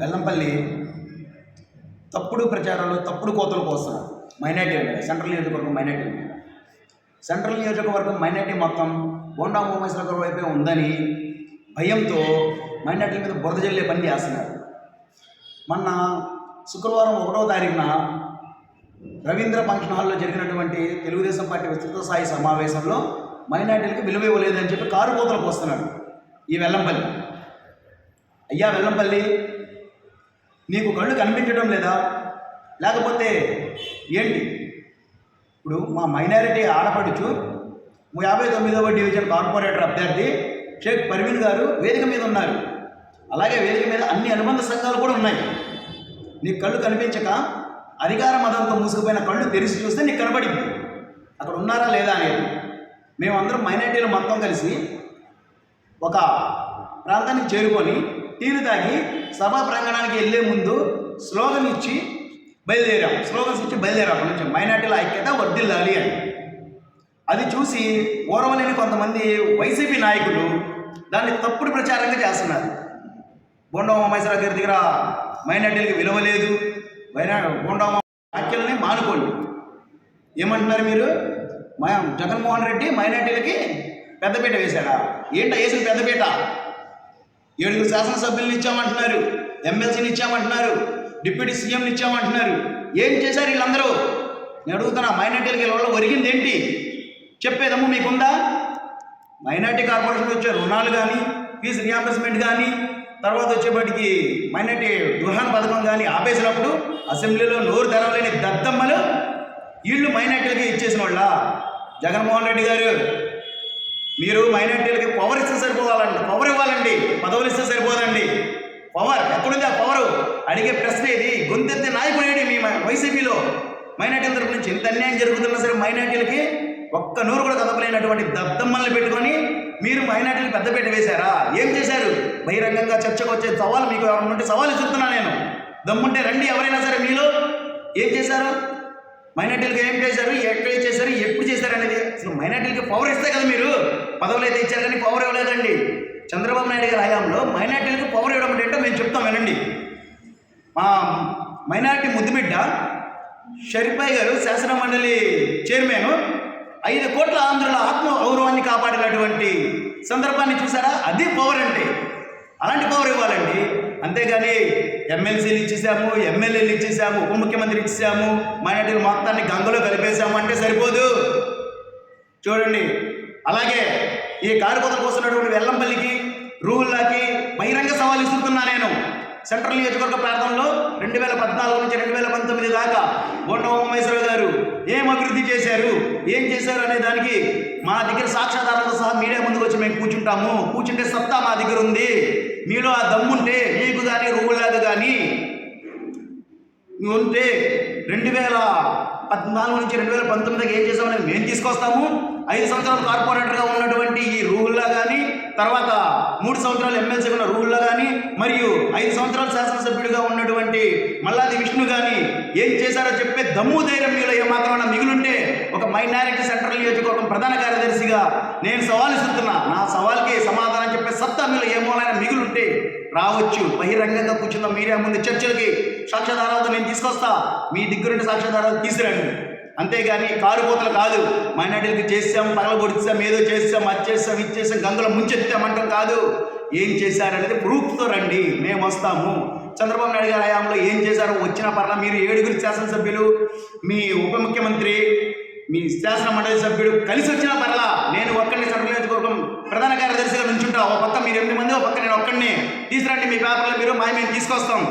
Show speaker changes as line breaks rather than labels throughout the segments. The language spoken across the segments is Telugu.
వెల్లంపల్లి తప్పుడు ప్రచారాలు తప్పుడు కోతలు కోసం మైనార్టీ మీద సెంట్రల్ నియోజకవర్గం మైనార్టీ మీద సెంట్రల్ నియోజకవర్గం మైనార్టీ మొత్తం బోండా ఉమేశ్వర వైపే ఉందని భయంతో మైనార్టీల మీద బురద జల్లే పని చేస్తున్నారు. మొన్న శుక్రవారం ఒకటో తారీఖున రవీంద్ర ఫంక్షన్ హాల్లో జరిగినటువంటి తెలుగుదేశం పార్టీ విస్తృత స్థాయి సమావేశంలో మైనార్టీలకు విలువ ఇవ్వలేదని చెప్పి కారు కోతలకు వస్తున్నాడు ఈ వెల్లంపల్లి. అయ్యా వెల్లంపల్లి నీకు కళ్ళు కనిపించడం లేదా? లేకపోతే ఏంటి? ఇప్పుడు మా మైనారిటీ ఆడపడుచు యాభై తొమ్మిదవ డివిజన్ కార్పొరేటర్ అభ్యర్థి షేక్ పర్వీన్ గారు వేదిక మీద ఉన్నారు. అలాగే వేదిక మీద అన్ని అనుబంధ సంఘాలు కూడా ఉన్నాయి. నీకు కళ్ళు కనిపించక అధికార మతంతో మూసుకుపోయిన కళ్ళు తెరిచి చూస్తే నీకు కనబడింది. అక్కడ ఉన్నారా లేదా అనేది. మేమందరం మైనార్టీలు మొత్తం కలిసి ఒక ప్రాంతానికి చేరుకొని టీలు తాగి సభా ప్రాంగణానికి వెళ్ళే ముందు స్లోగన్ ఇచ్చి బయలుదేరాం. స్లోగన్స్ ఇచ్చి బయలుదేరాం అక్కడి నుంచి మైనార్టీల ఐక్యత వర్దిల్లాలి అని. అది చూసి ఓర్వలేని కొంతమంది వైసీపీ నాయకులు దాన్ని తప్పుడు ప్రచారంగా చేస్తున్నారు. బొండమ్మ మహేశ్వర గారి దగ్గర మైనార్టీలకు విలువ లేదు. మైనా బొండమ్మ వ్యాఖ్యలని మానుకోండి. ఏమంటున్నారు మీరు? జగన్మోహన్ రెడ్డి మైనార్టీలకి పెద్దపీట వేశాడా? ఏంటో వేసిన పెద్దపీట? ఏడుగురు శాసనసభ్యులను ఇచ్చామంటున్నారు ఎమ్మెల్సీని ఇచ్చామంటున్నారు డిప్యూటీ సీఎంని ఇచ్చామంటున్నారు. ఏం చేశారు వీళ్ళందరూ? నేను అడుగుతున్నా మైనార్టీలకి వీళ్ళ ఒరిగింది ఏంటి? చెప్పేదమ్ము మీకుందా? మైనార్టీ కార్పొరేషన్ వచ్చే రుణాలు కానీ ఫీజు రియాంబర్స్మెంట్ కానీ తర్వాత వచ్చేప్పటికి మైనార్టీ గృహాన్ పథకం కానీ ఆపేసినప్పుడు అసెంబ్లీలో నోరు తెరవలేని దద్దమ్మలు వీళ్ళు మైనార్టీలకి ఇచ్చేసిన వాళ్ళ? జగన్మోహన్ రెడ్డి గారు మీరు మైనార్టీలకి పవర్ ఇస్తే సరిపోవాలండి. పవర్ ఇవ్వాలండి. పదవులు ఇస్తే సరిపోదండి. పవర్ ఎక్కడుంది ఆ పవర్ అడిగే ప్రశ్న ఇది. గొంతెత్తే నాయకుడు ఏంటి మీ వైసీపీలో మైనార్టీల తరపు నుంచి ఎంత అన్యాయం జరుగుతున్నా సరే మైనార్టీలకి ఒక్క నూరు కూడా కదపలేనటువంటి దద్దమ్మల్ని పెట్టుకొని మీరు మైనార్టీలు పెద్దపీట వేశారా? ఏం చేశారు? బహిరంగంగా చర్చకు వచ్చే సవాలు మీకు ఎవరైనా సవాలు చెప్తున్నా నేను. దమ్ముంటే రండి ఎవరైనా సరే మీలో. ఏం చేశారు? మైనార్టీలకు ఏం చేశారు? ఎక్కడ చేశారు? ఎప్పుడు చేశారు అనేది అసలు మైనార్టీలకి పవర్ ఇస్తే కదా మీరు? పదవులు అయితే ఇచ్చారు కానీ పవర్ ఇవ్వలేదండి. చంద్రబాబు నాయుడు గారి హయాంలో మైనార్టీలకు పవర్ ఇవ్వడం ఏంటో మేము చెప్తాం వినండి. మా మైనార్టీ ముద్దుబిడ్డ షరీఫాయ్ గారు శాసన మండలి చైర్మన్ ఐదు కోట్ల ఆంధ్రుల ఆత్మ గౌరవాన్ని కాపాడినటువంటి సందర్భాన్ని చూసారా? అది పవర్ అంటే అలాంటి పవర్ ఇవ్వాలండి. అంతేగాని ఎమ్మెల్సీలు ఇచ్చేసాము ఎమ్మెల్యేలు ఇచ్చేసాము ఉప ముఖ్యమంత్రి ఇచ్చేసాము మైనార్టీలు మొత్తాన్ని గంగలో కలిపేసాము అంటే సరిపోదు. చూడండి. అలాగే ఈ కారుకోతలు వస్తున్నటువంటి వెల్లంపల్లికి రూహుల్లాకి బహిరంగ సవాల్ ఇస్తున్నా నేను. సెంట్రల్ నియోజకవర్గ ప్రాంతంలో రెండు వేల పద్నాలుగు నుంచి రెండు వేల పంతొమ్మిది దాకా బొండ ఉమేశ్వర గారు ఏం అభివృద్ధి చేశారు ఏం చేశారు అనే దానికి మా దగ్గర సాక్ష్యాధారాలతో సహా మీడియా ముందుకు వచ్చి మేము కూర్చుంటాము. కూర్చుంటే సత్తా మా దగ్గర ఉంది. మీలో ఆ దమ్ముంటే మీకు కానీ రూహుల్లాగా కానీ ఉంటే రెండు వేల పద్నాలుగు నుంచి రెండు వేల పంతొమ్మిదికి ఏం చేసామని మేము తీసుకొస్తాము. ఐదు సంవత్సరాలు కార్పొరేటర్గా ఉన్నటువంటి ఈ రూహుల్లా కానీ తర్వాత మూడు సంవత్సరాలు ఎమ్మెల్సీ ఉన్న రూహుల్లా కానీ మరియు ఐదు సంవత్సరాలు శాసనసభ్యుడిగా ఉన్నటువంటి మల్లాది విష్ణు కానీ ఏం చేశారో చెప్పే దమ్ము ధైర్యం మీలో ఏమాత్రమైనా మిగులుంటే ఒక మైనారిటీ సెంట్రల్ నియోజకవర్గం ప్రధాన కార్యదర్శిగా నేను సవాల్ ఇస్తున్నా నా సవాల్కి సమాధానం చెప్పే మీలో ఏమోనైనా మిగులుంటే రావచ్చు. బహిరంగంగా కూర్చున్న మీరే ముందు చర్చలకి సాక్ష్యాధారాలతో నేను తీసుకొస్తా. మీ దగ్గరుండే సాక్ష్యాధారాలు తీసుకురండి. అంతేగాని కారుపోతలు కాదు. మైనార్టీలకి చేసాం పగల పొడిచాం ఏదో చేసాం అది చేసాం ఇది చేసాం గంగలో ముంచెత్తామంటాం కాదు. ఏం చేశారనేది ప్రూఫ్తో రండి. మేము వస్తాము. చంద్రబాబు నాయుడు గారి హయాంలో ఏం చేశారో వచ్చిన పర్ల మీరు ఏడుగురు శాసనసభ్యులు మీ ఉప ముఖ్యమంత్రి మీ శాసన మండలి సభ్యుడు కలిసి వచ్చిన పర్లా నేను ఒక్కడిని సెంట్రల్ నియోజకవర్గం ప్రధాన కార్యదర్శిగా నుంచుంటా. ఒక పక్క మీరు ఎనిమిది మంది ఒక పక్క నేను ఒక్కడిని తీసుకురండి. మీ పేపర్లో మీరు మా మేము తీసుకొస్తాం.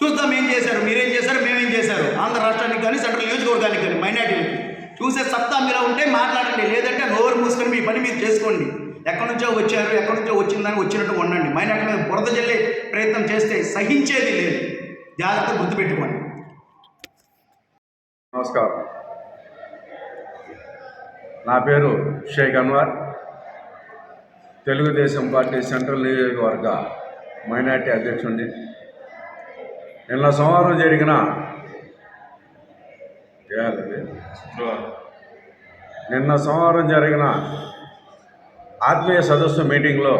చూస్తాం ఏం చేశారు మీరేం చేశారు మేమేం చేశారు. ఆంధ్ర రాష్ట్రానికి కానీ సెంట్రల్ నియోజకవర్గానికి కానీ మైనార్టీలకి. చూసే సత్తా మీలో ఉంటే మాట్లాడండి. లేదంటే నోరు మూసుకొని మీ పని మీరు చేసుకోండి. ఎక్కడి నుంచో వచ్చారు ఎక్కడి నుంచో వచ్చిందని వచ్చినట్టు ఉండండి. మైనార్టీ మీద బురద జల్లే ప్రయత్నం చేస్తే సహించేది లేదు. జాగ్రత్త గుర్తుపెట్టుకోండి
నమస్కారం. నా పేరు షేక్ అన్వర్. తెలుగుదేశం పార్టీ సెంట్రల్ నియోజకవర్గ మైనార్టీ అధ్యక్షుడిని. నిన్న సోమవారం జరిగిన? నిన్న సోమవారం జరిగిన ఆత్మీయ సదస్సు మీటింగ్లో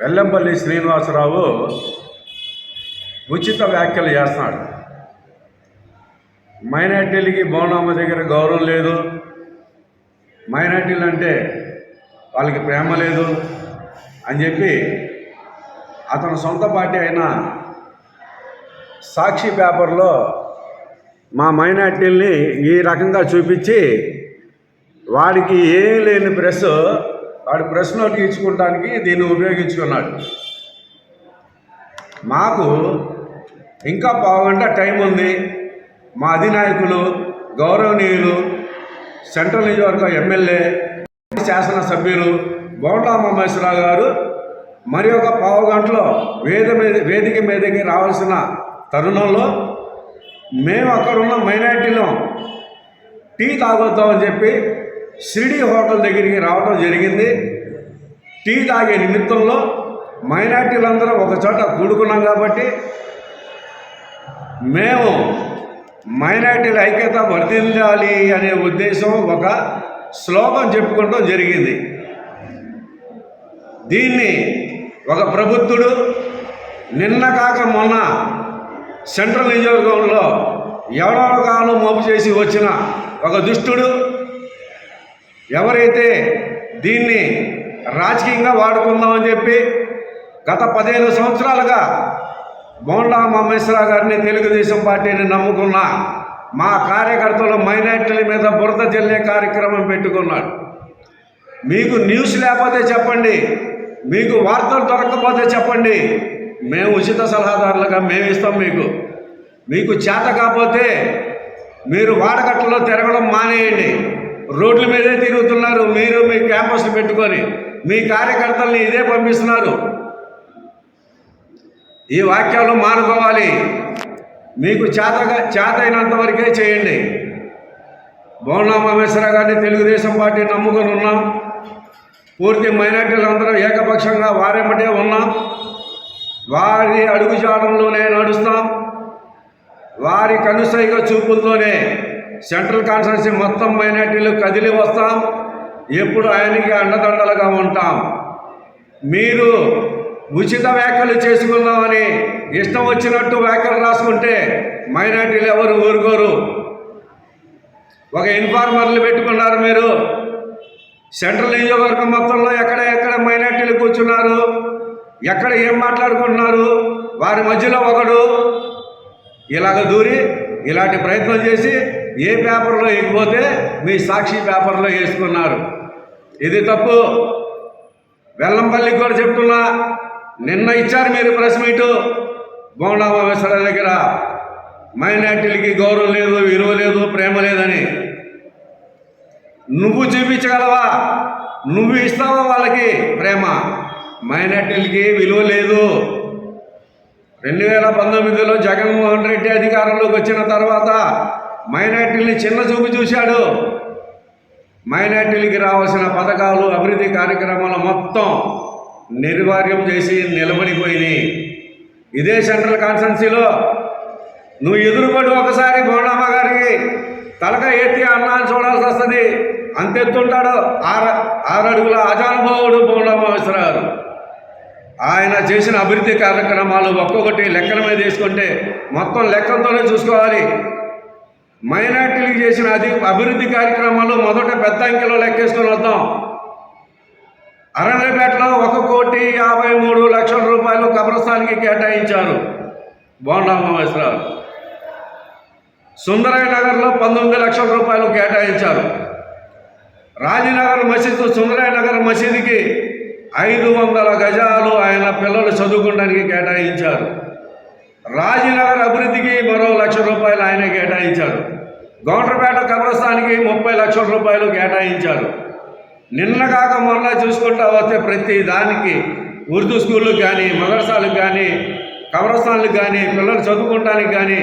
వెల్లంపల్లి శ్రీనివాసరావు ఉచిత వ్యాఖ్యలు చేస్తున్నాడు. మైనార్టీలకి బోనమ్మ దగ్గర గౌరవం లేదు. మైనార్టీలు అంటే వాళ్ళకి ప్రేమ లేదు అని చెప్పి అతని సొంత పార్టీ అయిన సాక్షి పేపర్లో మా మైనార్టీల్ని ఈ రకంగా చూపించి వాడికి ఏం లేని ప్రెస్ వాడి ప్రెస్ను నోట్ ఇచ్చుకోవడానికి దీన్ని ఉపయోగించుకున్నాడు. మాకు ఇంకా పావుగంట టైం ఉంది. మా అధినాయకులు గౌరవనీయులు సెంట్రల్ నియోజకవర్గ ఎమ్మెల్యే శాసనసభ్యులు బోండా మహేశ్వరరావు గారు మరి ఒక పావు గంటలో వేద మీద వేదిక మీదకి రావాల్సిన తరుణంలో మేము అక్కడున్న మైనార్టీలో టీ తాగొద్దామని చెప్పి షిరిడి హోటల్ దగ్గరికి రావడం జరిగింది. టీ తాగే నిమిత్తంలో మైనార్టీలందరూ ఒక చోట కూడుకున్నాం కాబట్టి మేము మైనార్టీల ఐక్యత వర్ధిల్లాలి అనే ఉద్దేశం ఒక శ్లోకం చెప్పుకోవడం జరిగింది. దీన్ని ఒక ప్రబుద్ధుడు నిన్న కాక మొన్న సెంట్రల్ నియోజకవర్గంలో ఎవరో కాలం మోపు చేసి వచ్చిన ఒక దుష్టుడు ఎవరైతే దీన్ని రాజకీయంగా వాడుకుందామని చెప్పి గత పదిహేను సంవత్సరాలుగా బోండా మహేశ్వరరావు గారిని తెలుగుదేశం పార్టీని నమ్ముకున్న మా కార్యకర్తలు మైనార్టీల మీద బురద జల్లే కార్యక్రమం పెట్టుకున్నాడు మీకు న్యూస్ లేకపోతే చెప్పండి మీకు వార్తలు దొరకకపోతే చెప్పండి మేము ఉచిత సలహాదారులుగా మేము ఇస్తాం మీకు. మీకు చేత కాకపోతే మీరు వాడకట్టలో తిరగడం మానేయండి. రోడ్ల మీదే తిరుగుతున్నారు మీరు మీ క్యాంపస్ పెట్టుకొని మీ కార్యకర్తల్ని ఇదే పంపిస్తున్నారు. ఈ వాక్యాలు మానుకోవాలి మీకు చేతగా చేత అయినంత వరకే చేయండి. బోనా మహేశ్వర గారిని తెలుగుదేశం పార్టీ నమ్ముకొని ఉన్నాం. పూర్తి మైనార్టీలందరూ ఏకపక్షంగా వారెమ్మటే ఉన్నాం. వారి అడుగుజాడంలోనే నడుస్తాం. వారి కనుసైగ చూపులతోనే సెంట్రల్ కాన్స్టిట్యూన్సీ మొత్తం మైనార్టీలు కదిలి వస్తాం. ఎప్పుడు ఆయనకి అండదండలుగా ఉంటాం. మీరు ఉచిత వ్యాఖ్యలు చేసుకుందామని ఇష్టం వచ్చినట్టు వ్యాఖ్యలు రాసుకుంటే మైనార్టీలు ఎవరు ఊరుకోరు. ఒక ఇన్ఫార్మర్లు పెట్టుకున్నారు మీరు. సెంట్రల్ నియోజకవర్గం మొత్తంలో ఎక్కడ ఎక్కడ మైనార్టీలు కూర్చున్నారు? ఎక్కడ ఏం మాట్లాడుకుంటున్నారు? వారి మధ్యలో ఒకడు ఇలాగ దూరి ఇలాంటి ప్రయత్నం చేసి ఏ పేపర్లో ఎగిపోతే మీ సాక్షి పేపర్లో వేసుకున్నారు. ఇది తప్పు. వెల్లంపల్లికి కూడా చెప్తున్నా. నిన్న ఇచ్చారు మీరు ప్రెస్ మీటు. బోండా మహేశ్వర దగ్గర. మైనార్టీలకి గౌరవం లేదు విలువ లేదు ప్రేమ లేదని. నువ్వు చూపించగలవా? నువ్వు ఇస్తావా వాళ్ళకి ప్రేమ? మైనార్టీలకి విలువ లేదు. రెండు వేల పంతొమ్మిదిలో జగన్మోహన్ రెడ్డి అధికారంలోకి వచ్చిన తర్వాత మైనార్టీల్ని చిన్న చూపు చూశాడు. మైనార్టీలకి రావాల్సిన పథకాలు అభివృద్ధి కార్యక్రమాలు మొత్తం నిర్వార్యం చేసి నిలబడిపోయినాయి. ఇదే సెంట్రల్ కాన్స్టెన్సీలో నువ్వు ఎదురుపడి ఒకసారి బోర్డమ్మ గారికి తలక ఎత్తి అన్నాన్ని చూడాల్సి వస్తుంది. అంతెత్తుంటాడు ఆర ఆరు అడుగుల అజానుభావుడు బోర్డమ్మ గారు ఆయన చేసిన అభివృద్ధి కార్యక్రమాలు ఒక్కొక్కటి లెక్కల మీద తీసుకుంటే మొత్తం లెక్కలతోనే చూసుకోవాలి. మైనార్టీలకు చేసిన అధి అభివృద్ధి కార్యక్రమాలు మొదట పెద్ద అంకెలో లెక్కేసుకొని వద్దాం. అరణ్యపేటలో ఒక కోటి యాభై మూడు లక్షల రూపాయలు కబ్రస్థానికి కేటాయించారు. బోండా మహేశ్వరరావు సుందరయ్య నగర్లో పంతొమ్మిది లక్షల రూపాయలు కేటాయించారు. రాజీనగర్ మసీదు సుందరయ్య నగర్ మసీదుకి ఐదు వందల గజాలు ఆయన పిల్లలు చదువుకోవడానికి కేటాయించారు. రాజీనగర్ అభివృద్ధికి మరో లక్ష రూపాయలు ఆయన కేటాయించారు. గౌండ్రపేట కబ్రస్థానికి ముప్పై లక్షల రూపాయలు కేటాయించారు. నిన్న కాక మొన్న చూసుకుంటా వస్తే ప్రతి దానికి ఉర్దూ స్కూళ్ళకి కానీ మదర్సాలకు కానీ కబరస్థాన్లకు కానీ పిల్లలు చదువుకోవడానికి కానీ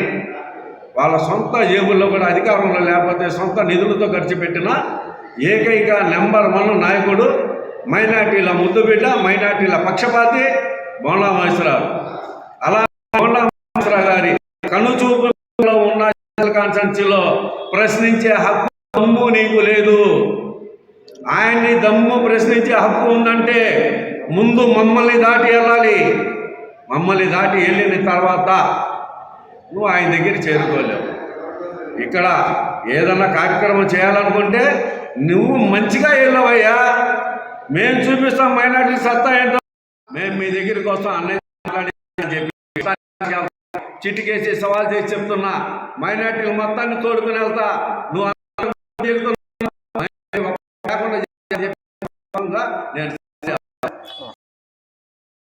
వాళ్ళ సొంత జేబుల్లో కూడా అధికారంలో లేకపోతే సొంత నిధులతో ఖర్చు పెట్టిన ఏకైక నెంబర్ వన్ నాయకుడు మైనార్టీల ముద్దుబిడ్డ మైనార్టీల పక్షపాతి బోండా మహేశ్వరరావు. అలా బోండా మహేశ్వరరావు గారి కనుచూపులో ఉన్న కాన్స్టెన్సీలో ప్రశ్నించే హక్కు నీకు లేదు. ఆయన్ని దమ్ము ప్రశ్నించే హక్కు ఉందంటే ముందు మమ్మల్ని దాటి వెళ్ళాలి. మమ్మల్ని దాటి వెళ్ళిన తర్వాత నువ్వు ఆయన దగ్గర చేరుకోలేవు. ఇక్కడ ఏదన్నా కార్యక్రమం చేయాలనుకుంటే నువ్వు మంచిగా వెళ్ళవయ్యా. మేము చూపిస్తాం మైనార్టీ సత్తా ఏంటో. మేము మీ దగ్గరికి వస్తాం అన్నయ్య చెప్పి చిటికేసి సవాల్ చేసి చెప్తున్నా. మైనార్టీలు మొత్తాన్ని తోడుకుని వెళ్తా. నువ్వు లేకుండా